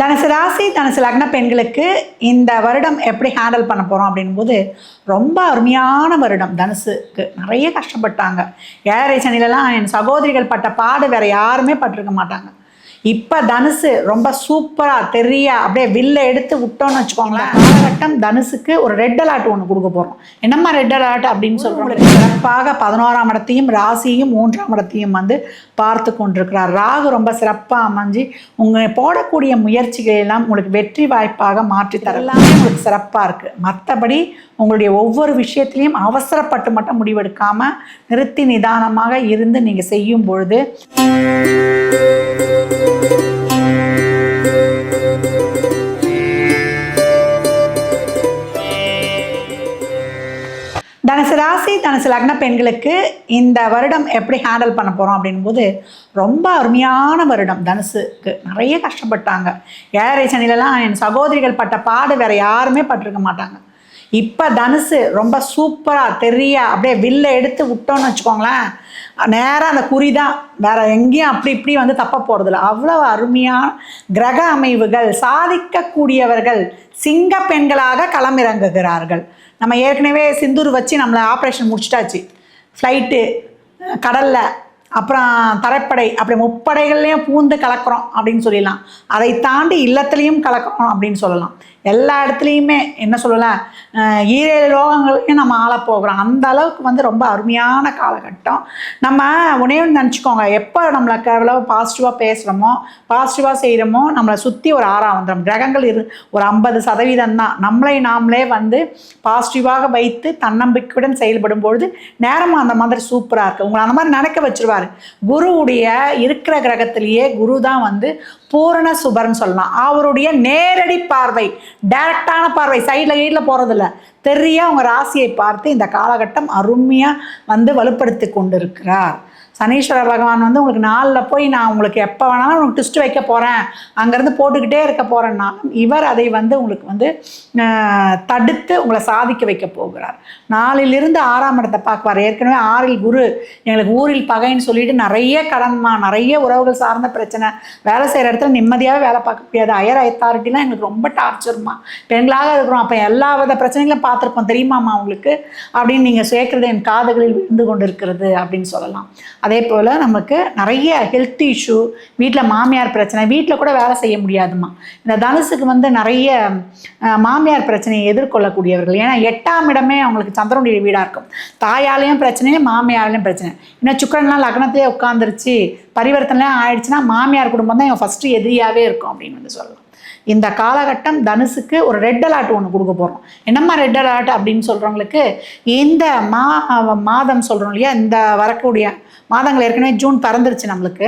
தனுசு ராசி தனுசு லக்ன பெண்களுக்கு இந்த வருடம் எப்படி ஹேண்டில் பண்ண போகிறோம் அப்படின்போது ரொம்ப அருமையான வருடம் தனுசுக்கு. நிறைய கஷ்டப்பட்டாங்க. ஏழரை சனிலெலாம் என் சகோதரிகள் பட்ட பாடு வேறு யாருமே பட்டிருக்க மாட்டாங்க. இப்போ தனுசு ரொம்ப சூப்பராக தெரியா அப்படியே வில்ல எடுத்து விட்டோம்னு வச்சுக்கோங்களேன். காலகட்டம் தனுசுக்கு ஒரு ரெட் அலர்ட் ஒன்று கொடுக்க போகிறோம் என்னம்மா ரெட் அலர்ட் அப்படின்னு சொல்கிறோம் சிறப்பாக பதினோராம் இடத்தையும் ராசியும் மூன்றாம் இடத்தையும் வந்து பார்த்து கொண்டிருக்கிறார். ராகு ரொம்ப சிறப்பாக அமைஞ்சு உங்கள் போடக்கூடிய முயற்சிகள் எல்லாம் உங்களுக்கு வெற்றி வாய்ப்பாக மாற்றி தரலாமே உங்களுக்கு சிறப்பாக இருக்குது மற்றபடி உங்களுடைய ஒவ்வொரு விஷயத்திலையும் அவசரப்பட்டு மட்டும் முடிவெடுக்காமல் நிறுத்தி நிதானமாக இருந்து நீங்கள் செய்யும் பொழுது ராசி தனுசு லக்ன பெண்களுக்கு இந்த வருடம் எப்படி ஹேண்டில் பண்ண போகிறோம் அப்படின்போது ரொம்ப அருமையான வருடம் தனுசுக்கு. நிறைய கஷ்டப்பட்டாங்க. ஏழரை சனிலலாம் என் சகோதரிகள் பட்ட பாடு வேற யாருமே பட்டிருக்க மாட்டாங்க. இப்போ தனுசு ரொம்ப சூப்பராக தெரியா அப்படியே வில்ல எடுத்து விட்டோம்னு வச்சுக்கோங்களேன். நேராக அந்த குறி தான். வேற எங்கேயும் அப்படி இப்படி வந்து தப்ப போகிறதில்ல அவ்வளோ அருமையான கிரக அமைவுகள் சாதிக்கக்கூடியவர்கள் சிங்க பெண்களாக களமிறங்குகிறார்கள். நம்ம ஏற்கனவே சிந்தூர் வச்சு நம்மளை ஆப்ரேஷன் முடிச்சிட்டாச்சு. ஃப்ளைட்டு கடலில் அப்புறம் தரைப்படை அப்படி முப்படைகள்லேயும் பூந்து கலக்கிறோம் அப்படின்னு சொல்லிடலாம். அதை தாண்டி இல்லத்துலேயும் கலக்கிறோம் அப்படின்னு சொல்லலாம். எல்லா இடத்துலையுமே என்ன சொல்லலாம் ஈரேழு ரோகங்களையும் நம்ம ஆள போகிறோம் அந்த அளவுக்கு வந்து ரொம்ப அருமையான காலகட்டம். நம்ம உனையும் நினச்சிக்கோங்க எப்போ நம்மளுக்கு எவ்வளவு பாசிட்டிவாக பேசுகிறோமோ பாசிட்டிவாக செய்கிறோமோ நம்மளை சுற்றி ஒரு ஆறாம் வந்துடும் கிரகங்கள் இரு ஒரு ஐம்பது சதவீதம் தான். நம்மளை நாமளே வந்து பாசிட்டிவாக வைத்து தன்னம்பிக்கையுடன் செயல்படும் பொழுது நேரமும் அந்த மாதிரி சூப்பராக இருக்குது உங்களை அந்த மாதிரி நினைக்க வச்சிருவாரு. குருவுடைய இருக்கிற கிரகத்திலேயே குரு தான் வந்து பூரண சுபர்னு சொல்லலாம். அவருடைய நேரடி பார்வை டைரக்டான பார்வை சைடில் கீழில் போகிறதில்ல தெரியா உங்கள் ராசியை பார்த்து இந்த காலகட்டம் அருமையாக வந்து வலுப்படுத்தி கொண்டிருக்கிறார். சனீஸ்வர பகவான் வந்து உங்களுக்கு நாளில் போய் நான் உங்களுக்கு எப்போ வேணாலும் உங்களுக்கு ட்விஸ்ட் வைக்க போகிறேன் அங்கேருந்து போட்டுக்கிட்டே இருக்க போகிறேன்னா இவர் அதை வந்து உங்களுக்கு வந்து தடுத்து உங்களை சாதிக்க வைக்க போகிறார். நாளிலிருந்து ஆறாம் இடத்தை பார்க்குவார். ஏற்கனவே ஆறில் குரு எங்களுக்கு ஊரில் பகைன்னு சொல்லிட்டு நிறைய கடன்மா நிறைய உறவுகள் சார்ந்த பிரச்சனை. வேலை செய்கிற இடத்துல நிம்மதியாகவே வேலை பார்க்க முடியாது. ஹையர் அத்தாரிட்டிலாம் எங்களுக்கு ரொம்ப டார்ச்சர்மா பெண்களாக இருக்கிறோம். அப்போ எல்லா வித பிரச்சனைகளும் பார்த்துருப்போம். தெரியுமாம்மா உங்களுக்கு? அப்படின்னு நீங்கள் சேர்க்குறது என் காதுகளில் விழுந்து கொண்டு இருக்கிறது அப்படின்னு சொல்லலாம். அதே போல் நமக்கு நிறைய ஹெல்த் இஷ்யூ வீட்டில் மாமியார் பிரச்சனை வீட்டில் கூட வேலை செய்ய முடியாதுமா இந்த தனுசுக்கு வந்து நிறைய மாமியார் பிரச்சனையை எதிர்கொள்ளக்கூடியவர்கள். ஏன்னா எட்டாம் இடமே அவங்களுக்கு சந்திரனுடைய வீடாக இருக்கும். தாயாலையும் பிரச்சனையும் மாமியார்லையும் பிரச்சனை. இன்னும் சுக்கரன்லாம் லக்னத்திலே உட்காந்துருச்சு பரிவர்த்தனைலாம் ஆயிடுச்சுன்னா மாமியார் குடும்பம் தான் இவன் ஃபஸ்ட்டு எதிரியாகவே இருக்கும் அப்படின்னு வந்து சொல்லலாம். இந்த காலகட்டம் தனுசுக்கு ஒரு ரெட் அலர்ட் ஒன்று கொடுக்க போகிறோம் என்னம்மா ரெட் அலர்ட் அப்படின்னு சொல்கிறவங்களுக்கு இந்த மா மாதம் சொல்கிறோம் இல்லையா? இந்த வரக்கூடிய மாதங்கள் ஏற்கனவே ஜூன் பறந்துருச்சு நம்மளுக்கு.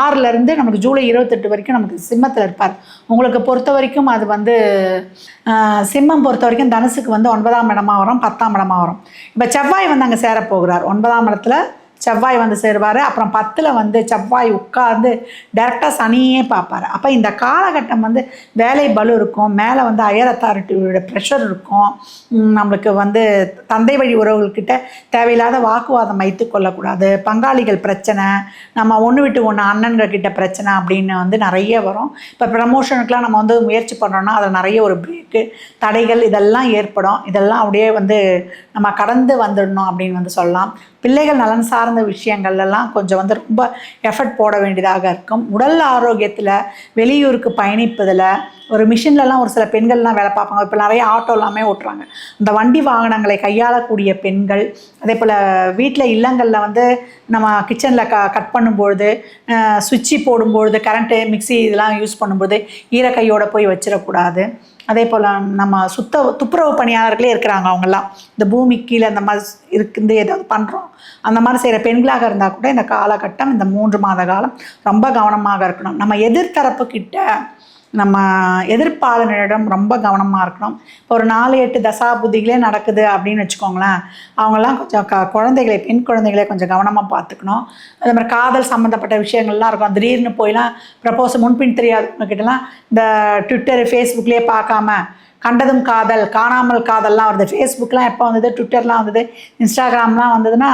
ஆறுலேருந்து நமக்கு ஜூலை இருபத்தெட்டு வரைக்கும் நமக்கு சிம்மத்தில் இருப்பார். உங்களுக்கு பொறுத்த வரைக்கும் அது வந்து சிம்மம் பொறுத்த வரைக்கும் தனுசுக்கு வந்து ஒன்பதாம் இடமா வரும் பத்தாம் இடமா வரும். இப்போ செவ்வாய் வந்து அங்கே சேரப்போகிறார். ஒன்பதாம் இடத்துல செவ்வாய் வந்து சேருவார். அப்புறம் பத்தில் வந்து செவ்வாய் உட்கார்ந்து டேரெக்டாக சனியே பார்ப்பார். அப்போ இந்த காலகட்டம் வந்து வேலை பலு இருக்கும். மேலே வந்து ஹையர் அத்தாரிட்டியோட ப்ரெஷர் இருக்கும். நம்மளுக்கு வந்து தந்தை வழி உறவுகள்கிட்ட தேவையில்லாத வாக்குவாதம் வைத்து கொள்ளக்கூடாது. பங்காளிகள் பிரச்சனை நம்ம ஒன்று விட்டு ஒன்று அண்ணன்கள் கிட்ட பிரச்சனை அப்படின்னு வந்து நிறைய வரும். இப்போ ப்ரமோஷனுக்குலாம் நம்ம வந்து முயற்சி பண்ணுறோன்னா அதில் நிறைய ஒரு பிரேக்கு தடைகள் இதெல்லாம் ஏற்படும். இதெல்லாம் அப்படியே வந்து நம்ம கடந்து வந்துடணும் அப்படின்னு வந்து சொல்லலாம். பிள்ளைகள் நலன் சார்ந்த விஷயங்கள் எல்லாம் கொஞ்சம் வந்து ரொம்ப எஃபர்ட் போட வேண்டியதாக இருக்கும். உடல் ஆரோக்கியத்தில் வெளியூருக்கு பயணிப்பதில் ஒரு மிஷின்லலாம் ஒரு சில பெண்கள்லாம் வேலை பார்ப்பாங்க. இப்போ நிறைய ஆட்டோ எல்லாமே ஓட்டுறாங்க. இந்த வண்டி வாகனங்களை கையாளக்கூடிய பெண்கள் அதே போல் வீட்டில் இல்லங்களில் வந்து நம்ம கிச்சனில் க கட் பண்ணும்பொழுது சுவிட்சு போடும்பொழுது கரண்ட்டு மிக்ஸி இதெல்லாம் யூஸ் பண்ணும்போது ஈரக்கையோடு போய் வச்சிடக்கூடாது. அதே போல் நம்ம சுத்த துப்புரவு பணியாளர்களே இருக்கிறாங்க அவங்கெல்லாம். இந்த பூமி கீழே அந்த மாதிரி இருக்குது ஏதாவது பண்ணுறோம் அந்த மாதிரி செய்கிற பெண்களாக இருந்தால் கூட இந்த காலகட்டம் இந்த மூன்று மாத காலம் ரொம்ப கவனமாக இருக்கணும். நம்ம எதிர்த்தரப்பு கிட்ட நம்ம எதிர்ப்பாளனிடம் ரொம்ப கவனமாக இருக்கணும். இப்போ ஒரு நாலு எட்டு தசாபுதிகளே நடக்குது அப்படின்னு வச்சுக்கோங்களேன். அவங்களாம் கொஞ்சம் க குழந்தைகளை பெண் குழந்தைகளை கொஞ்சம் கவனமாக பார்த்துக்கணும். அதே மாதிரி காதல் சம்மந்தப்பட்ட விஷயங்கள்லாம் இருக்கும். திடீர்னு போயெலாம் ப்ரப்போஸ் முன்பின் தெரியாதவங்க கிட்டலாம் இந்த ட்விட்டர் ஃபேஸ்புக்லேயே பார்க்காம கண்டதும் காதல் காணாமல் காதல்லாம் வருது. ஃபேஸ்புக்லாம் எப்போ வந்தது? ட்விட்டர்லாம் வந்தது. இன்ஸ்டாகிராம்லாம் வந்ததுன்னா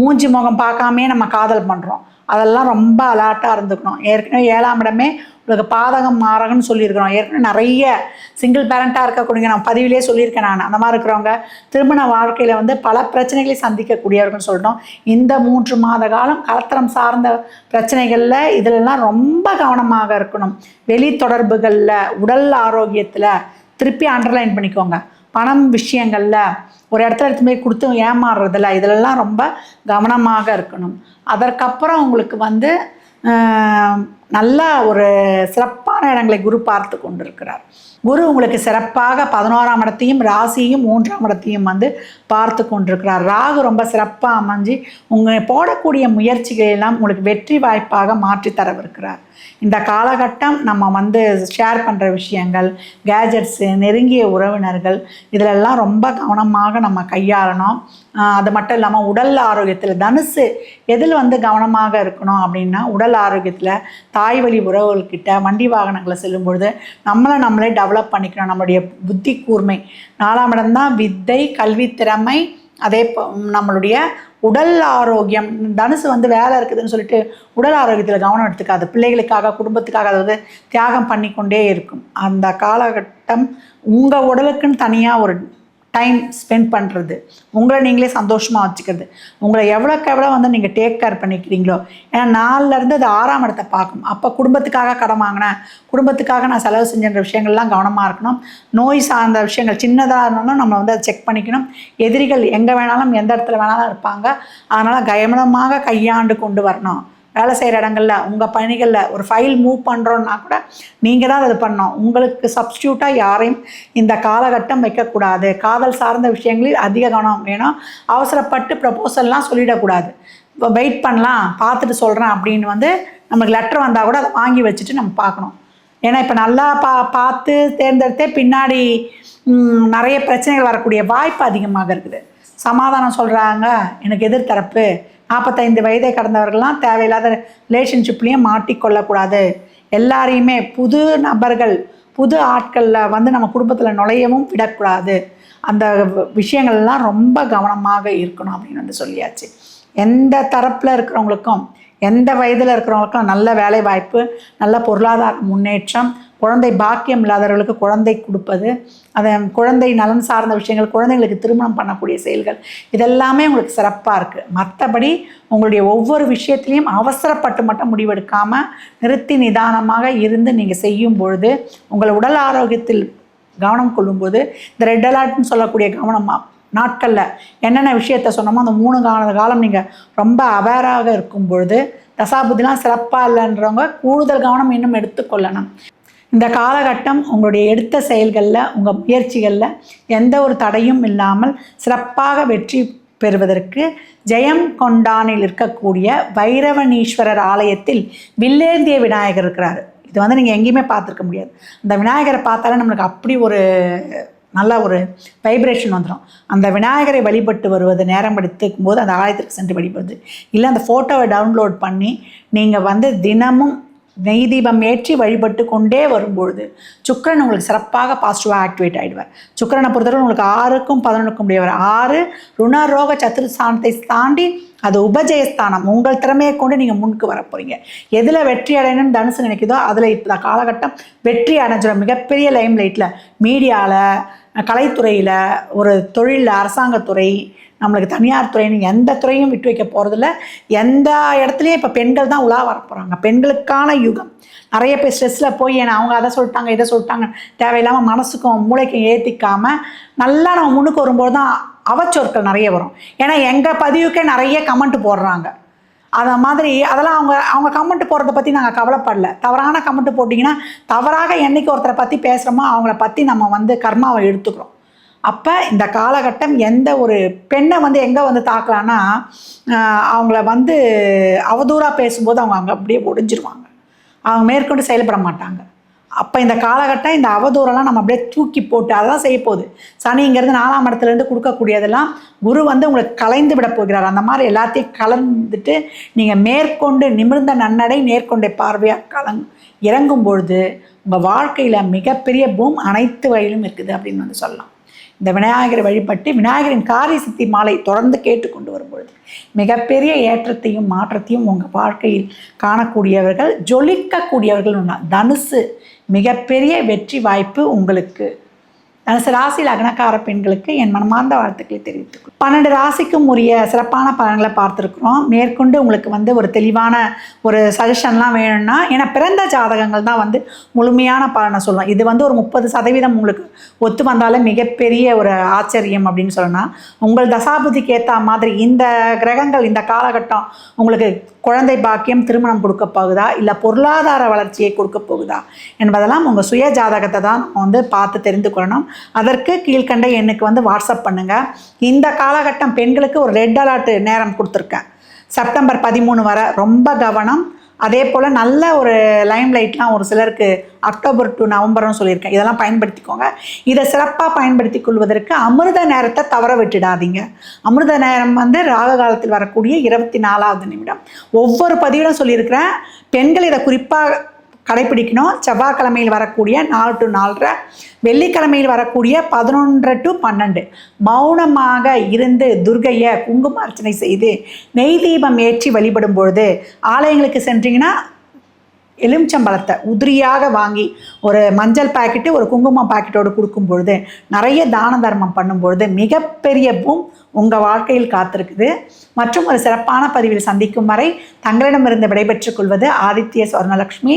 மூஞ்சி முகம் பார்க்காமே நம்ம காதல் பண்ணுறோம் அதெல்லாம் ரொம்ப அலாட்டாக இருந்துக்கணும். ஏற்கனவே ஏழாம் இடமே உங்களுக்கு பாதகம் மாறகம்னு சொல்லியிருக்கிறோம். ஏற்கனவே நிறைய சிங்கிள் பேரண்ட்டாக இருக்கக்கூடிய நான் பதிவிலே சொல்லியிருக்கேன் நான். அந்த மாதிரி இருக்கிறவங்க திருமண வாழ்க்கையில் வந்து பல பிரச்சனைகளை சந்திக்கக்கூடியவர்கள்னு சொல்லிட்டோம் இந்த மூன்று மாத காலம் கலத்தரம் சார்ந்த பிரச்சனைகளில் இதிலெல்லாம் ரொம்ப கவனமாக இருக்கணும். வெளி தொடர்புகளில் உடல் ஆரோக்கியத்தில் திருப்பி அண்டர்லைன் பண்ணிக்கோங்க. பணம் விஷயங்களில் ஒரு இடத்துல எடுத்து போய் கொடுத்து ஏமாறுறதில்ல இதிலெல்லாம் ரொம்ப கவனமாக இருக்கணும். அதற்கப்புறம் உங்களுக்கு வந்து நல்ல ஒரு சிறப்பான இடங்களை குரு பார்த்து கொண்டிருக்கிறார். குரு உங்களுக்கு சிறப்பாக பதினோராம் இடத்தையும் ராசியையும் மூன்றாம் இடத்தையும் வந்து பார்த்து கொண்டிருக்கிறார். ராகு ரொம்ப சிறப்பாக அமைஞ்சு உங்கள் போடக்கூடிய முயற்சிகளை எல்லாம் உங்களுக்கு வெற்றி வாய்ப்பாக மாற்றி தரவிருக்கிறார். இந்த காலகட்டம் நம்ம வந்து ஷேர் பண்ணுற விஷயங்கள் கேஜெட்ஸு நெருங்கிய உறவினர்கள் இதிலெல்லாம் ரொம்ப கவனமாக நம்ம கையாளணும். அது மட்டும் இல்லாமல் உடல் ஆரோக்கியத்தில் தனுசு எதில் வந்து கவனமாக இருக்கணும் அப்படின்னா உடல் ஆரோக்கியத்தில் தாய் வழி உறவுகள்கிட்ட வண்டி வாகனங்களை செல்லும் பொழுது நம்மளை நம்மளே டெவலப் பண்ணிக்கணும். நம்மளுடைய புத்தி கூர்மை. நாலாம் இடம்தான் வித்தை கல்வி திறமை அதே போ- நம்மளுடைய உடல் ஆரோக்கியம். தனுசு வந்து வேலை இருக்குதுன்னு சொல்லிட்டு உடல் ஆரோக்கியத்தில் கவனம் எடுத்துக்காது. பிள்ளைகளுக்காக குடும்பத்துக்காக அதாவது தியாகம் பண்ணி கொண்டே இருக்கும். அந்த காலகட்டம் உங்கள் உடலுக்குன்னு தனியாக ஒரு டைம் ஸ்பெண்ட் பண்ணுறது உங்களை நீங்களே சந்தோஷமாக வச்சுக்கிறது. உங்களை எவ்வளோக்கு எவ்வளோ வந்து நீங்கள் டேக் கேர் பண்ணிக்கிறீங்களோ ஏன்னா நாலுலேருந்து அது ஆறாம் இடத்தை பார்க்கும். அப்போ குடும்பத்துக்காக கடன் வாங்கினேன். குடும்பத்துக்காக நான் செலவு செஞ்ச விஷயங்கள்லாம் கவனமாக இருக்கணும். நோய் சார்ந்த விஷயங்கள் சின்னதாக இருந்தாலும் நம்ம வந்து அதை செக் பண்ணிக்கணும். எதிரிகள் எங்கே வேணாலும் எந்த இடத்துல வேணாலும் இருப்பாங்க. அதனால் கவனமாக கையாண்டு கொண்டு வரணும். வேலை செய்கிற இடங்களில் உங்கள் பணிகளில் ஒரு ஃபைல் மூவ் பண்ணுறோன்னா கூட நீங்கள் தான் அது பண்ணோம் உங்களுக்கு சப்ஸ்டியூட்டாக யாரையும் இந்த காலகட்டம் வைக்கக்கூடாது. காதல் சார்ந்த விஷயங்களில் அதிக கவனம் வேணும். அவசரப்பட்டு ப்ரப்போசல்லாம் சொல்லிடக்கூடாது. இப்போ வெயிட் பண்ணலாம் பார்த்துட்டு சொல்கிறேன் அப்படின்னு வந்து நமக்கு லெட்டர் வந்தால் கூட அதை வாங்கி வச்சுட்டு நம்ம பார்க்கணும். ஏன்னா இப்போ நல்லா பா பார்த்து தேர்ந்தெடுத்தே பின்னாடி நிறைய பிரச்சனைகள் வரக்கூடிய வாய்ப்பு அதிகமாக இருக்குது. சமாதானம் சொல்கிறாங்க எனக்கு எதிர்த்தரப்பு நாற்பத்தைந்து வயதை கடந்தவர்கள்லாம் தேவையில்லாத ரிலேஷன்ஷிப்லேயும் மாட்டிக்கொள்ளக்கூடாது. எல்லாரையுமே புது நபர்கள் புது ஆட்களில் வந்து நம்ம குடும்பத்தில் நுழையவும் விடக்கூடாது. அந்த விஷயங்கள்லாம் ரொம்ப கவனமாக இருக்கணும் அப்படின்னு வந்து சொல்லியாச்சு. எந்த தரப்பில் இருக்கிறவங்களுக்கும் எந்த வயதில் இருக்கிறவங்களுக்கும் நல்ல வேலை வாய்ப்பு நல்ல பொருளாதார முன்னேற்றம் குழந்தை பாக்கியம் இல்லாதவர்களுக்கு குழந்தை கொடுப்பது அதை குழந்தை நலன் சார்ந்த விஷயங்கள் குழந்தைங்களுக்கு திருமணம் பண்ணக்கூடிய செயல்கள் இதெல்லாமே உங்களுக்கு சிறப்பாக இருக்குது மற்றபடி உங்களுடைய ஒவ்வொரு விஷயத்துலையும் அவசரப்பட்டு மட்டும் முடிவெடுக்காமல் நிறுத்தி நிதானமாக இருந்து நீங்கள் செய்யும் பொழுது உங்கள் உடல் ஆரோக்கியத்தில் கவனம் கொள்ளும்போது இந்த ரெட் அலர்ட்னு சொல்லக்கூடிய கவனமாக நாட்களில் என்னென்ன விஷயத்த சொன்னோமோ அந்த மூணு கால காலம் நீங்கள் ரொம்ப அவேராக இருக்கும் பொழுது தசாபுதிலாம் சிறப்பாக இல்லைன்றவங்க கூடுதல் கவனம் இன்னும் எடுத்துக்கொள்ளணும். இந்த காலகட்டம் உங்களுடைய எடுத்த செயல்களில் உங்கள் முயற்சிகளில் எந்த ஒரு தடையும் இல்லாமல் சிறப்பாக வெற்றி பெறுவதற்கு ஜெயம் கொண்டானில் இருக்கக்கூடிய வைரவனீஸ்வரர் ஆலயத்தில் வில்லேந்திய விநாயகர் இருக்கிறார். இது வந்து நீங்கள் எங்கேயுமே பார்த்துருக்க முடியாது. அந்த விநாயகரை பார்த்தாலே நம்மளுக்கு அப்படி ஒரு நல்ல ஒரு வைப்ரேஷன் வந்துடும் அந்த விநாயகரை வழிபட்டு வருவது நேரம் எடுத்துக்கும் போது அந்த ஆலயத்திற்கு சென்று வழிபடுது இல்லை அந்த ஃபோட்டோவை டவுன்லோட் பண்ணி நீங்கள் வந்து தினமும் நெய் தீபம் ஏற்றி வழிபட்டு கொண்டே வரும்பொழுது சுக்கிரன் உங்களுக்கு சிறப்பாக பாசிட்டிவாக ஆக்டிவேட் ஆகிடுவார் சுக்கிரனை பொறுத்தவரை உங்களுக்கு ஆறுக்கும் பதினொன்றுக்கும் உடையவர். ஆறு ருணரோக சத்துருஸ்தானத்தை தாண்டி அது உபஜயஸ்தானம். உங்கள் திறமையை கொண்டு நீங்கள் முன்னுக்கு வர போகிறீங்க எதில் வெற்றி அடையணும்னு தனுசு நினைக்குதோ அதில் இப்போ காலகட்டம் வெற்றி அடைஞ்சிடும். மிகப்பெரிய லைம் லைட்டில் மீடியாவில் கலைத்துறையில் ஒரு தொழிலில் அரசாங்கத்துறை நம்மளுக்கு தனியார் துறைன்னு எந்த துறையும் விட்டு வைக்க போகிறதில்ல எந்த இடத்துலையும் இப்போ பெண்கள் தான் உலா வர போகிறாங்க பெண்களுக்கான யுகம். நிறைய பேர் ஸ்ட்ரெஸ்ஸில் போய் ஏன்னா அவங்க அதை சொல்லிட்டாங்க இதை சொல்லிட்டாங்க. தேவையில்லாமல் மனசுக்கும் மூளைக்கும் ஏற்றிக்காமல் நல்லா நம்ம முன்னுக்கு வரும்போது தான் அவச்சொற்கள் நிறைய வரும். ஏன்னா எங்கள் பதிவுக்கே நிறைய கமெண்ட் போடுறாங்க. அதை மாதிரி அதெல்லாம் அவங்க அவங்க கமெண்ட் போடுறத பற்றி நாங்கள் கவலைப்படல. தவறான கமெண்ட் போட்டிங்கன்னா தவறாக என்னைக்கு ஒருத்தரை பற்றி பேசுகிறோமோ அவங்கள பற்றி நம்ம வந்து கர்மாவை எடுத்துக்கிறோம். அப்போ இந்த காலகட்டம் எந்த ஒரு பெண்ணை வந்து எங்கே வந்து தாக்கலான்னா அவங்கள வந்து அவதூறாக பேசும்போது அவங்க அங்கே அப்படியே ஒடிஞ்சிருவாங்க. அவங்க மேற்கொண்டு செயல்பட மாட்டாங்க. அப்போ இந்த காலகட்டம் இந்த அவதூறெல்லாம் நம்ம அப்படியே தூக்கி போட்டு அதெல்லாம் செய்ய போகுது. சனிங்கிறது நாலாம் இடத்துலேருந்து கொடுக்கக்கூடியதெல்லாம் குரு வந்து உங்களுக்கு கலைந்து விட போகிறார். அந்த மாதிரி எல்லாத்தையும் கலந்துட்டு நீங்கள் மேற்கொண்டு நிமிர்ந்த நன்னடை நேர்கொண்ட பார்வையாக கலங் இறங்கும் பொழுது உங்கள் வாழ்க்கையில் மிகப்பெரிய பூம் அனைத்து வகையிலும் இருக்குது அப்படின்னு வந்து சொல்லலாம். இந்த விநாயகரை வழிபட்டு விநாயகரின் காரிய சித்தி மாலை தொடர்ந்து கேட்டுக்கொண்டு வரும்பொழுது மிகப்பெரிய ஏற்றத்தையும் மாற்றத்தையும் உங்கள் வாழ்க்கையில் காணக்கூடியவர்கள் ஜொலிக்கக்கூடியவர்கள் உண்டா. தனுசு மிகப்பெரிய வெற்றி வாய்ப்பு உங்களுக்கு தனுசு ராசி லக்னக்கார பெண்களுக்கு என் மனமார்ந்த வாழ்த்துக்களை தெரிவித்துக் பன்னெண்டு ராசிக்கும் உரிய சிறப்பான பலன்களை பார்த்துருக்குறோம். மேற்கொண்டு உங்களுக்கு வந்து ஒரு தெளிவான ஒரு சஜஷன்லாம் வேணும்னா ஏன்னா பிறந்த ஜாதகங்கள் தான் வந்து முழுமையான பலனை சொல்லலாம் இது வந்து ஒரு முப்பது சதவீதம் உங்களுக்கு ஒத்து வந்தாலே மிகப்பெரிய ஒரு ஆச்சரியம் அப்படின்னு சொல்லலாம் உங்கள் தசாபதிக்கு ஏற்ற மாதிரி இந்த கிரகங்கள் இந்த காலகட்டம் உங்களுக்கு குழந்தை பாக்கியம் திருமணம் கொடுக்க போகுதா? இல்லை பொருளாதார வளர்ச்சியை கொடுக்க போகுதா? என்பதெல்லாம் உங்கள் சுய ஜாதகத்தை தான் நம்ம வந்து பார்த்து தெரிந்து கொள்ளணும். அதற்கு கீழ்கண்ட எண்ணுக்கு வந்து வாட்ஸ்அப் பண்ணுங்கள் இந்த காலகட்டம் பெண்களுக்கு ஒரு ரெட் அலர்ட் நேரம் கொடுத்துருக்கேன். செப்டம்பர் பதிமூணு வரை ரொம்ப கவனம். அதே போல் நல்ல ஒரு லைம் லைட்லாம் ஒரு சிலருக்கு அக்டோபர் டு நவம்பர்னு சொல்லியிருக்கேன். இதெல்லாம் பயன்படுத்திக்கோங்க. இதை சிறப்பாக பயன்படுத்தி கொள்வதற்கு அமிர்த நேரத்தை தவற விட்டுடாதீங்க. அமிர்த நேரம் வந்து ராக காலத்தில் வரக்கூடிய இருபத்தி நாலாவது நிமிடம். ஒவ்வொரு பதிவிலும் சொல்லியிருக்கிறேன். பெண்கள் இதை குறிப்பாக கடைப்பிடிக்கணும். செவ்வாய்க்கிழமையில் வரக்கூடிய நாலு டு நாலரை வெள்ளிக்கிழமையில் வரக்கூடிய பதினொன்று டு பன்னெண்டு. மௌனமாக இருந்து துர்கையை குங்கும அர்ச்சனை செய்து நெய் தீபம் ஏற்றி வழிபடும் பொழுது ஆலயங்களுக்கு சென்றீங்கன்னா எலுமிச்சம்பழத்தை உதிரியாக வாங்கி ஒரு மஞ்சள் பாக்கெட்டு ஒரு குங்குமம் பாக்கெட்டோடு கொடுக்கும் பொழுது நிறைய தான தர்மம் பண்ணும் பொழுது மிகப்பெரிய பூம் உங்கள் வாழ்க்கையில் காத்திருக்குது. மற்றும் ஒரு சிறப்பான பதிவில் சந்திக்கும் வரை தங்களிடமிருந்து விடைபெற்றுக் கொள்வது ஆதித்ய சுவர்ணலக்ஷ்மி